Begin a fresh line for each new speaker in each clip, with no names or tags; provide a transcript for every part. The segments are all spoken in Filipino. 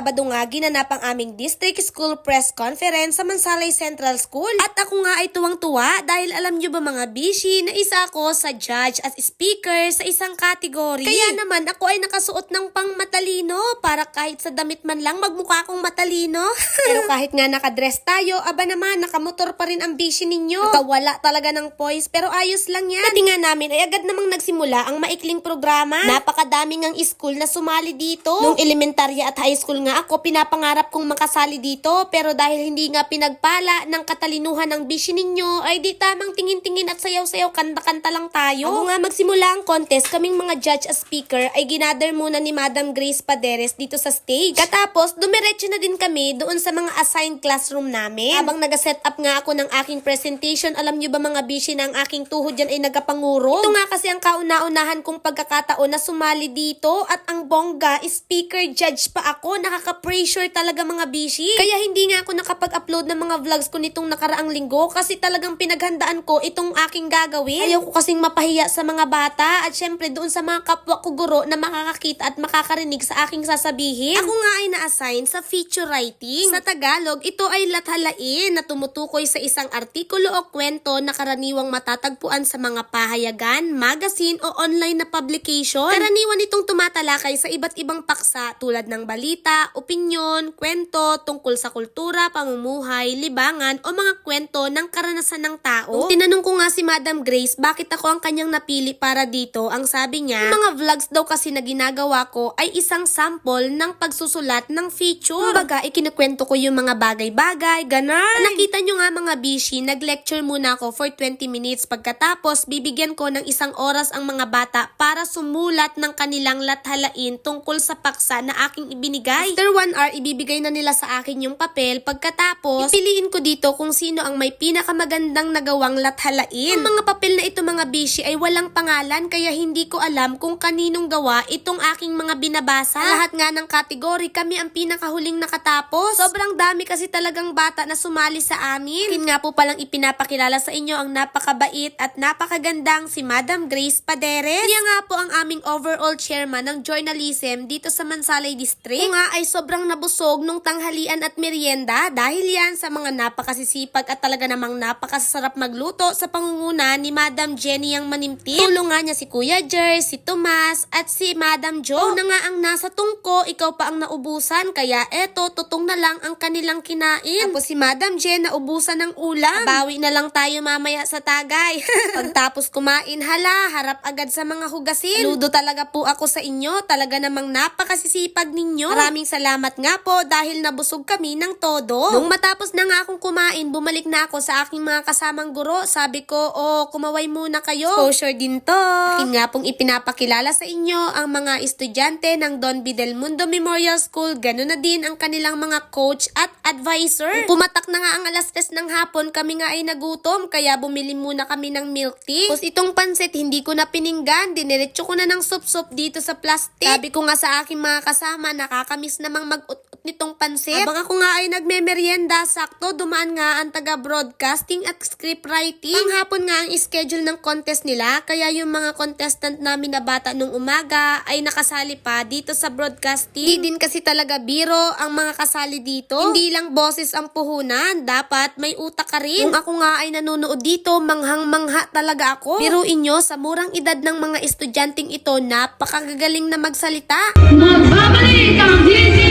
Sabado nga ginanap ang aming District School Press Conference sa Mansalay Central School. At ako nga ay tuwang-tuwa dahil alam nyo ba mga bishi na isa ako sa judge at speaker sa isang category. Kaya naman ako ay nakasuot ng pang matalino para kahit sa damit man lang magmukha akong matalino. Pero kahit nga nakadress tayo, aba naman nakamotor pa rin ang bishi ninyo. Nakawala talaga ng poise pero ayos lang yan. Pati nga namin ay agad namang nagsimula ang maikling programa. Napakadami ngang school na sumali dito. Nung elementarya at high school nga ako, pinapangarap kong makasali dito. Pero dahil hindi nga pinagpala ng katalinuhan ng bishi ninyo, ay di tamang tingin-tingin at sayaw-sayaw, kanta-kanta lang tayo. Ako nga magsimula ang contest, kaming mga judge as speaker ay ginather muna ni Madam Grace Paderes dito sa stage. Katapos, dumiretso na din kami doon sa mga assigned classroom namin. Habang nag-set up nga ako ng aking presentation, alam nyo ba mga bishi na ang aking tuhod dyan ay nagapanguro? Ito nga kasi ang kauna-unahan kong pagkakataon na sumali dito at ang bongga, speaker judge pa ako. Nakaka-pressure talaga mga bishi. Kaya hindi nga ako nakapag-upload ng mga vlogs ko nitong nakaraang linggo kasi talagang pinaghandaan ko itong aking gagawin. Ayaw ko kasing mapahiya sa mga bata at syempre doon sa mga kapwa ko guro na makakakita at makakarinig sa aking sasabihin. Ako nga ay na-assign sa feature writing. Sa Tagalog, ito ay lathalain na tumutukoy sa isang artikulo o kwento na karaniwang matatagpuan sa mga pahayagan, magazine o online na publication. Karaniwan itong tumatalakay sa iba't ibang paksa tulad ng balita, opinyon, kwento tungkol sa kultura, pamumuhay, libangan o mga kwento ng karanasan ng tao. Nung tinanong ko nga si Madam Grace bakit ako ang kanyang napili para dito, ang sabi niya, "Yung mga vlogs daw kasi na ginagawa ko ay isang sample ng pagsusulat ng feature. Kumbaga, ikinukwento ko yung mga bagay-bagay, ganon. Nakita nyo nga mga bishi, nag-lecture muna ako for 20 minutes. Pagkatapos, bibigyan ko ng isang oras ang mga bata para sumulat ng kanilang lathalain tungkol sa paksa na aking ibinigay. After 1 hour, ibibigay na nila sa akin yung papel. Pagkatapos, pipiliin ko dito kung sino ang may pinakamagandang nagawang lathalain. Ang mga papel na ito mga bishi ay walang pangalan kaya hindi ko alam kung kaninong gawa itong aking mga binabasa. Sa lahat nga ng kategory, kami ang pinakahuling nakatapos. Sobrang dami kasi talagang bata na sumali sa amin. Yun nga po palang ipinapakilala sa inyo ang napakabait at napakagandang si Madam Grace Paderes. Siya nga po ang aming overall chairman ng journalism dito sa Mansalay District. Ako nga ay sobrang nabusog nung tanghalian at merienda dahil yan sa mga napakasisipag at talaga namang napakasarap magluto sa pangunguna ni Madam Jenny ang manimtim. Tulong nga niya si Kuya Jer, si Tomas at si Madam Jo. Una nga ang nasa tungko, ikaw pa ang naubusan kaya eto tutong na lang ang kanilang kinain. Tapos si Madam Jen naubusan ng ulam. Bawi na lang tayo mamaya sa tagay. Pagtapos kumain, hala, harap agad sa mga hugasin. Ludo talaga po ako sa inyo. Talaga namang napakasisipag ninyo. Maraming salamat nga po dahil nabusog kami ng todo. Nung matapos na nga akong kumain, bumalik na ako sa aking mga kasamang guro. Sabi ko, oh, kumaway muna kayo. Exposure din to. Akin nga pong ipinapakilala sa inyo ang mga estudyante ng Don B. Del Mundo Memorial School. Ganun na din ang kanilang mga coach at advisor. Pumatak na nga ang alas 3 ng hapon, kami nga ay nagutom. Kaya bumili muna kami ng milk tea. Tapos itong pansit, hindi ko na pininggan. Diniretso ko na ng sup-sup dito sa plastic. Sabi ko nga sa aking mga kasama, nakakamiss namang mag-ut nitong pansit. Habang ako nga ay nagme-merienda, sakto dumaan nga ang taga-broadcasting at script writing. Ang hapon nga ang schedule ng contest nila, kaya yung mga contestant namin na bata nung umaga ay nakasali pa dito sa broadcasting. Hindi din kasi talaga biro ang mga kasali dito. Hindi lang boses ang puhunan, dapat may utak ka rin. Kung ako nga ay nanonood dito, manghang-mangha talaga ako. Biruin nyo, sa murang edad ng mga estudyanteng ito, napakagagaling na magsalita.
Magbabalik ang DZRDS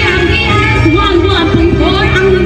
11.4 ang nagpila sa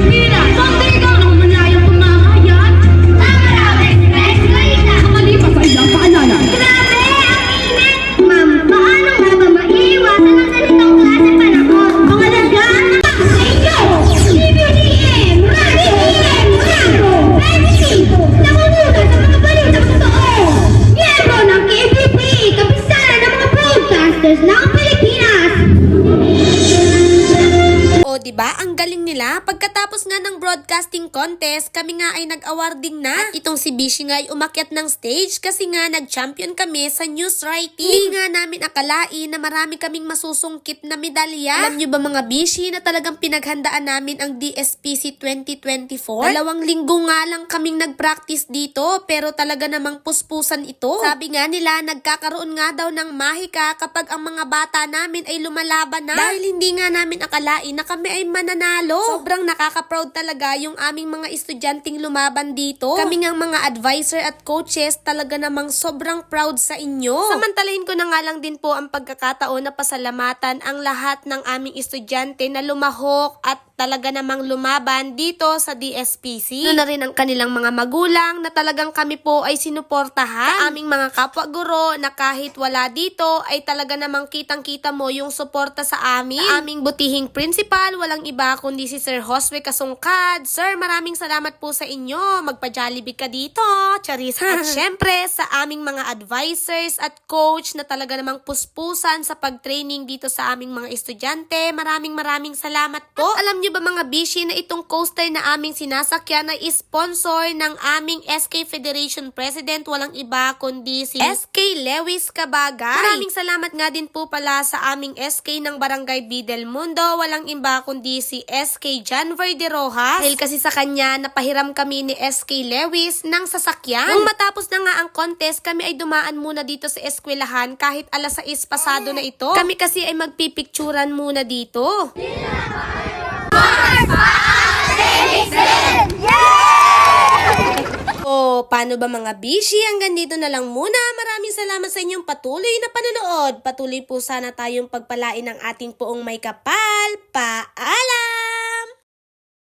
galing nila. Pagkatapos nga ng broadcasting contest, kami nga ay nag-awarding na. At itong si Bishi nga ay umakyat ng stage kasi nga nag-champion kami sa news writing. Hindi nga namin akalain na marami kaming masusungkit na medalya. Alam nyo ba mga Bishi na talagang pinaghandaan namin ang DSPC 2024? Dalawang linggo nga lang kaming nag-practice dito pero talaga namang puspusan ito. Sabi nga nila nagkakaroon nga daw ng mahika kapag ang mga bata namin ay lumalaban na. Dahil hindi nga namin akalain na kami ay mananalo. Sobrang nakaka-proud talaga yung aming mga estudyanteng lumaban dito. Kami nga mga advisor at coaches talaga namang sobrang proud sa inyo. Samantalahin ko na nga lang din po ang pagkakataon na pasalamatan ang lahat ng aming estudyante na lumahok at talaga namang lumaban dito sa DSPC. Doon na rin ang kanilang mga magulang na talagang kami po ay sinuportahan. Sa aming mga kapwa guro na kahit wala dito ay talaga namang kitang-kita mo yung suporta sa amin. Sa aming butihing principal, walang iba kundi si Sir Josue Kasungkad. Sir, maraming salamat po sa inyo. Magpa-jollibee ka dito. Charis. At syempre, sa aming mga advisors at coach na talaga namang puspusan sa pag-training dito sa aming mga estudyante. Maraming maraming salamat po. At alam nyo ba mga bishi na itong coaster na aming sinasakyan ay sponsor ng aming SK Federation President. Walang iba kundi si SK Lewis Kabagay. Maraming salamat nga din po pala sa aming SK ng Barangay B del Mundo. Walang iba kundi si SK John Verde Rojas. Dahil kasi sa kanya, napahiram kami ni SK Lewis ng sasakyan. Nung matapos na nga ang contest, kami ay dumaan muna dito sa eskwelahan kahit alas 6 pasado na ito. Kami kasi ay magpipicturan muna dito. O, paano ba mga bishi? Hanggang dito na lang muna. Maraming salamat sa inyong patuloy na panonood. Patuloy po sana tayong pagpalain ng ating poong may kapal. Paalam!